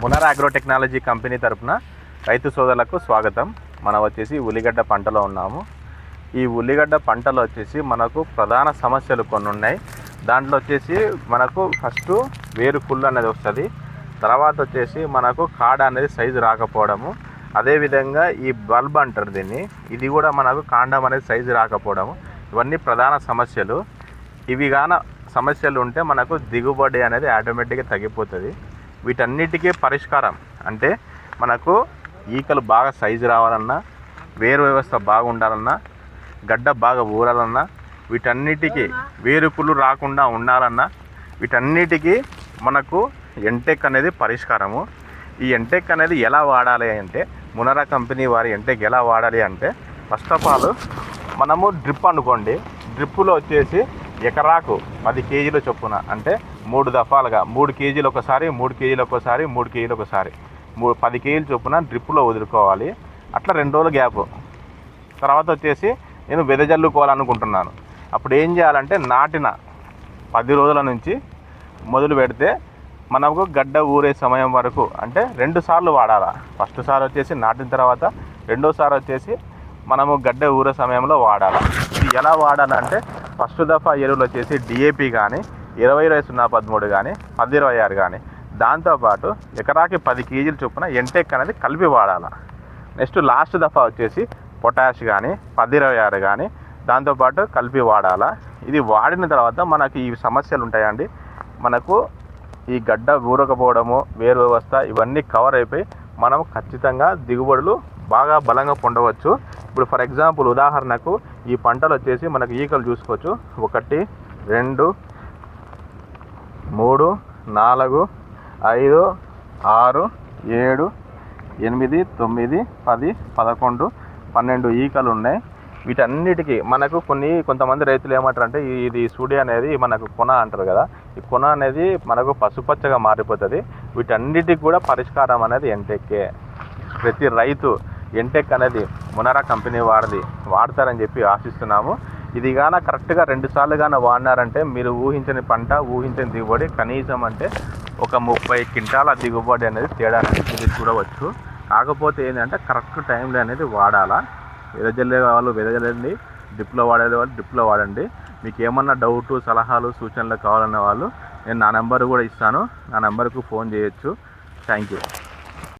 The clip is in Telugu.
మునర్ అగ్రో టెక్నాలజీ కంపెనీ తరపున రైతు సోదరులకు స్వాగతం. మనం వచ్చేసి ఉల్లిగడ్డ పంటలో ఉన్నాము. ఈ ఉల్లిగడ్డ పంటలో వచ్చేసి మనకు ప్రధాన సమస్యలు కొన్ని ఉన్నాయి. దాంట్లో వచ్చేసి మనకు ఫస్ట్ వేరు కుళ్ళు అనేది వస్తుంది. తర్వాత వచ్చేసి మనకు కాడ అనేది సైజు రాకపోవడము. అదేవిధంగా ఈ బల్బ్ అంటారు దీన్ని. ఇది కూడా మనకు కాండం అనేది సైజు రాకపోవడము. ఇవన్నీ ప్రధాన సమస్యలు. ఇవి గాన సమస్యలు ఉంటే మనకు దిగుబడి అనేది ఆటోమేటిక్గా తగ్గిపోతుంది. వీటన్నిటికీ పరిష్కారం. అంటే మనకు ఈకలు బాగా సైజు రావాలన్నా వేరు వ్యవస్థ బాగుండాలన్నా గడ్డ బాగా ఊరాలన్నా వీటన్నిటికీ వేరుకులు రాకుండా ఉండాలన్నా వీటన్నిటికీ మనకు ఎంటెక్ అనేది పరిష్కారము. ఈ ఎంటెక్ అనేది ఎలా వాడాలి అంటే మునరా కంపెనీ వారి ఎంటెక్ ఎలా వాడాలి అంటే ఫస్ట్ ఆఫ్ ఆల్ మనము డ్రిప్ అనుకోండి. డ్రిప్పులో వచ్చేసి ఎకరాకు పది కేజీల చొప్పున. అంటే మూడు దఫాలుగా మూడు కేజీలు ఒకసారి మూడు కేజీలు ఒకసారి మూడు కేజీలు ఒకసారి. మూడు పది కేజీలు చొప్పున డ్రిప్పులో వదులుకోవాలి. అట్లా రెండు రోజుల గ్యాప్. తర్వాత వచ్చేసి నేను వెదజల్లుకోవాలనుకుంటున్నాను. అప్పుడు ఏం చేయాలంటే నాటిన పది రోజుల నుంచి మొదలు పెడితే మనకు గడ్డ ఊరే సమయం వరకు అంటే రెండు సార్లు వాడాలా. ఫస్ట్ సారి వచ్చేసి నాటిన తర్వాత రెండోసారి వచ్చేసి మనము గడ్డ ఊరే సమయంలో వాడాలి. ఇది ఎలా వాడాలంటే ఫస్ట్ దఫా ఎరువులు వచ్చేసి డిఏపి కానీ ఇరవై ఇరవై సున్నా పదమూడు కానీ పది ఇరవై ఆరు కానీ దాంతోపాటు ఎకరాకి పది కేజీలు చొప్పున ఎంటెక్ అనేది కలిపి వాడాలి. నెక్స్ట్ లాస్ట్ దఫా వచ్చేసి పొటాష్ కానీ పది ఇరవై ఆరు కానీ దాంతోపాటు కలిపి వాడాలా. ఇది వాడిన తర్వాత మనకి ఈ సమస్యలు ఉంటాయండి. మనకు ఈ గడ్డ ఊరకపోవడము వేరు వ్యవస్థ ఇవన్నీ కవర్ అయిపోయి మనం ఖచ్చితంగా దిగుబడులు బాగా బలంగా పొందవచ్చు. ఇప్పుడు ఫర్ ఎగ్జాంపుల్ ఉదాహరణకు ఈ పంటలు వచ్చేసి మనకు ఈకలు చూసుకోవచ్చు. ఒకటి రెండు మూడు నాలుగు ఐదు ఆరు ఏడు ఎనిమిది తొమ్మిది పది పదకొండు పన్నెండు ఈకలు ఉన్నాయి. వీటన్నిటికీ మనకు కొన్ని కొంతమంది రైతులు ఏమంటారు అంటే ఇది సూడి అనేది మనకు కొన అంటారు కదా. ఈ కొన అనేది మనకు పసుపచ్చగా మారిపోతుంది. వీటన్నిటికి కూడా పరిష్కారం అనేది ఎంటెక్కే ప్రతి రైతు ఎంటెక్ అనేది మునరా కంపెనీ వారిది వాడతారని చెప్పి ఆశిస్తున్నాము. ఇది కానీ కరెక్ట్గా రెండు సార్లు కానీ వాడినారంటే మీరు ఊహించని పంట ఊహించని దిగుబడి కనీసం అంటే ఒక ముప్పై క్వింటాల దిగుబడి అనేది తేడా అనేది మీరు చూడవచ్చు. కాకపోతే ఏంటంటే కరెక్ట్ టైంలో అనేది వాడాలా. వెదజల్లే వాళ్ళు వెదజల్లండి డిప్లో వాడే వాళ్ళు డిప్లో వాడండి. మీకు ఏమన్నా డౌట్ సలహాలు సూచనలు కావాలన్న వాళ్ళు నేను నా నెంబర్ కూడా ఇస్తాను. నా నెంబర్కు ఫోన్ చేయొచ్చు. Thank you.